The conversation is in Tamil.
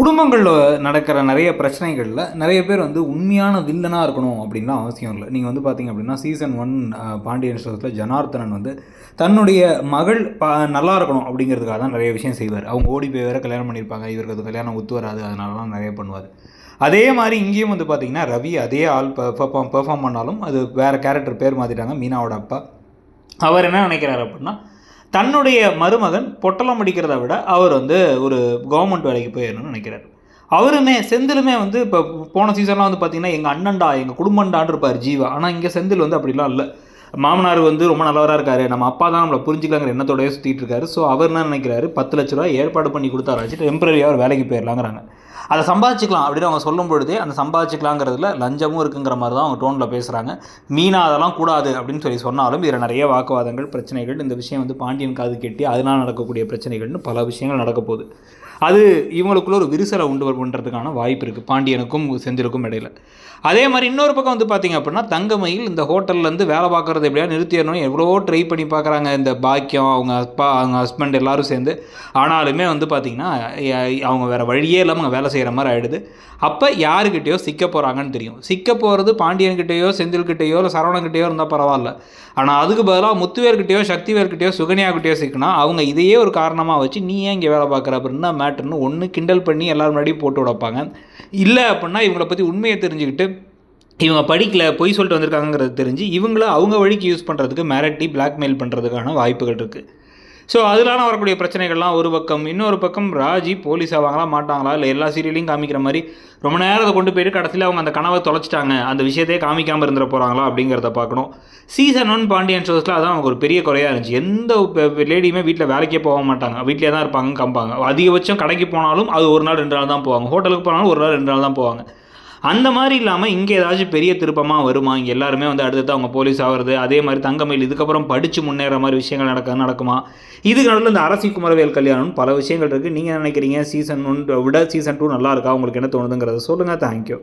குடும்பங்களில் நடக்கிற நிறைய பிரச்சனைகளில் நிறைய பேர் வந்து உண்மையான வில்லனாக இருக்கணும் அப்படின்லாம் அவசியம் இல்லை. நீங்கள் வந்து பார்த்தீங்க அப்படின்னா சீசன் ஒன் பாண்டியன் ஸ்டோர்ஸில் ஜனார்த்தனன் வந்து தன்னுடைய மகள் ப நல்லா இருக்கணும் அப்படிங்கிறதுக்காக தான் நிறைய விஷயம் செய்வார். அவங்க ஓடி போய் வேறு கல்யாணம் பண்ணியிருப்பாங்க. இவருக்கு அது கல்யாணம் ஒத்து வராது. அதனாலலாம் நிறைய பண்ணுவார். அதே மாதிரி இங்கேயும் வந்து பார்த்தீங்கன்னா ரவி அதே ஆள் பெர்ஃபார்ம் பெர்ஃபார்ம் பண்ணாலும் அது வேறு கேரக்டர் பேர் மாற்றிட்டாங்க மீனாவோட அப்பா. அவர் என்ன நினைக்கிறார் அப்படின்னா தன்னுடைய மருமகன் பொட்டலம் அடிக்கிறத விட அவர் வந்து ஒரு கவர்மெண்ட் வேலைக்கு போயிடணும்னு நினைக்கிறார். அவருமே செந்திலுமே வந்து இப்போ போன சீசன்லாம் வந்து பார்த்தீங்கன்னா எங்கள் அண்ணன்டா எங்கள் குடும்பம்டான் இருப்பார் ஜீவா. ஆனால் இங்கே செந்தில் வந்து அப்படிலாம் இல்லை. மாமனார் வந்து ரொம்ப நல்லவராக இருக்காரு. நம்ம அப்பா தான் நம்மளை புரிஞ்சுக்கலாங்கிற எண்ணத்தோடய சுற்றிட்டு இருக்காரு. ஸோ அவர் என்ன நினைக்கிறாரு? பத்து லட்ச ரூபா ஏற்பாடு பண்ணி கொடுத்தாராச்சு டெம்பரரியாக ஒரு வேலைக்கு போயிடலாங்கிறாங்க அதை சம்பாதிச்சிக்கலாம் அப்படின்னு அவங்க சொல்லும் பொழுதே அந்த சம்பாதிச்சிக்கலாங்கிறதுல லஞ்சமும் இருக்குங்கிற மாதிரி தான் அவங்க டோனில் பேசுகிறாங்க மீனா அதெல்லாம் கூடாது அப்படின்னு சொல்லி சொன்னாலும் இதில் நிறைய வாக்குவாதங்கள் பிரச்சனைகள் இந்த விஷயம் வந்து பாண்டியன் காது கெட்டி அதனால் நடக்கக்கூடிய பிரச்சனைகள்னு பல விஷயங்கள் நடக்க போகுது. அது இவங்களுக்குள்ள ஒரு விரிசலை உண்டு பண்ணுறதுக்கான வாய்ப்பு இருக்குது பாண்டியனுக்கும் செந்திலுக்கும் இடையில. அதே மாதிரி இன்னொரு பக்கம் வந்து பார்த்தீங்க அப்படின்னா தங்கமயில் இந்த ஹோட்டல்லேருந்து வேலை பார்க்குறது எப்படியா நிறுத்திடணும்? எவ்வளோ ட்ரை பண்ணி பார்க்குறாங்க இந்த பாக்கியம் அவங்க அப்பா அவங்க ஹஸ்பண்ட் எல்லோரும் சேர்ந்து. ஆனாலுமே வந்து பார்த்திங்கன்னா அவங்க வேறு வழியே இல்லாமல் அங்கே வேலை செய்கிற மாதிரி ஆகிடுது அப்போ யாருக்கிட்டேயோ சிக்க போகிறாங்கன்னு தெரியும். சிக்க போகிறது பாண்டியன்கிட்டேயோ செந்தில்கிட்டேயோ இல்லை சரவணங்கிட்டேயோ இருந்தால் பரவாயில்ல. ஆனால் அதுக்கு பதிலாக முத்துவேர்கிட்டயோ சக்திவேர்கிட்டயோ சுகன்யாக்கிட்டேயோ சிக்கினா அவங்க இதையே ஒரு காரணமாக வச்சு நீ ஏன் இங்கே வேலை பார்க்குற? அப்படின்னா மேட்டர்னு ஒன்று கிண்டல் பண்ணி எல்லோரும் முன்னாடியும் போட்டு விடப்பாங்க இல்லை அப்படின்னா இவங்கள பற்றி உண்மையை தெரிஞ்சுக்கிட்டு இவங்க படிக்கல பொய் சொல்லிட்டு வந்திருக்காங்கிறது தெரிஞ்சு இவங்கள அவங்க வழிக்கு யூஸ் பண்ணுறதுக்கு மிரட்டி பிளாக்மெயில் பண்ணுறதுக்கான வாய்ப்புகள் இருக்குது ஸோ அதனால வரக்கூடிய பிரச்சனைகள்லாம் ஒரு பக்கம் இன்னொரு பக்கம் ராஜி போலீஸ் ஆவாங்களா மாட்டாங்களா இல்லை எல்லா சீரியலையும் காமிக்கிற மாதிரி ரொம்ப நேரத்தை கொண்டு போயிட்டு கடைசியில் அவங்க அந்த கனவை தொலைச்சிட்டாங்க அந்த விஷயத்தையே காமிக்காமல் இருந்துட போகிறாங்களா அப்படிங்கிறத பார்க்கணும். சீசன் ஒன் பாண்டியன் ஷோஸில் அதான் அவங்க ஒரு பெரிய குறையாக இருந்துச்சு. எந்த லேடியுமே வீட்டில் வேலைக்கே போக மாட்டாங்க. வீட்டிலே தான் இருப்பாங்க கம்பாங்க. அதிகபட்சம் கடைக்கு போனாலும் அது ஒரு நாள் ரெண்டு நாள் தான் போவாங்க. ஹோட்டலுக்கு போனாலும் ஒரு நாள் ரெண்டு நாள் தான் போவாங்க. அந்த மாதிரி இல்லாமல் இங்கே ஏதாச்சும் பெரிய திருப்பமாக வருமா? இங்கே எல்லாருமே வந்து அடுத்தது அவங்க போலீஸ் ஆகிறது அதே மாதிரி தங்கமயில் இதுக்கப்புறம் படித்து முன்னேற மாதிரி விஷயங்கள் நடக்க நடக்குமா? இதுக்கு நடுவில் இந்த அரசி குமரவேல் கல்யாணம் பல விஷயங்கள் இருக்குது நீங்கள் நினைக்கிறீங்க? சீசன் ஒன் விட சீசன் டூ நல்லா இருக்கா? உங்களுக்கு என்ன தோணுதுங்கிறத சொல்லுங்கள் தேங்க்யூ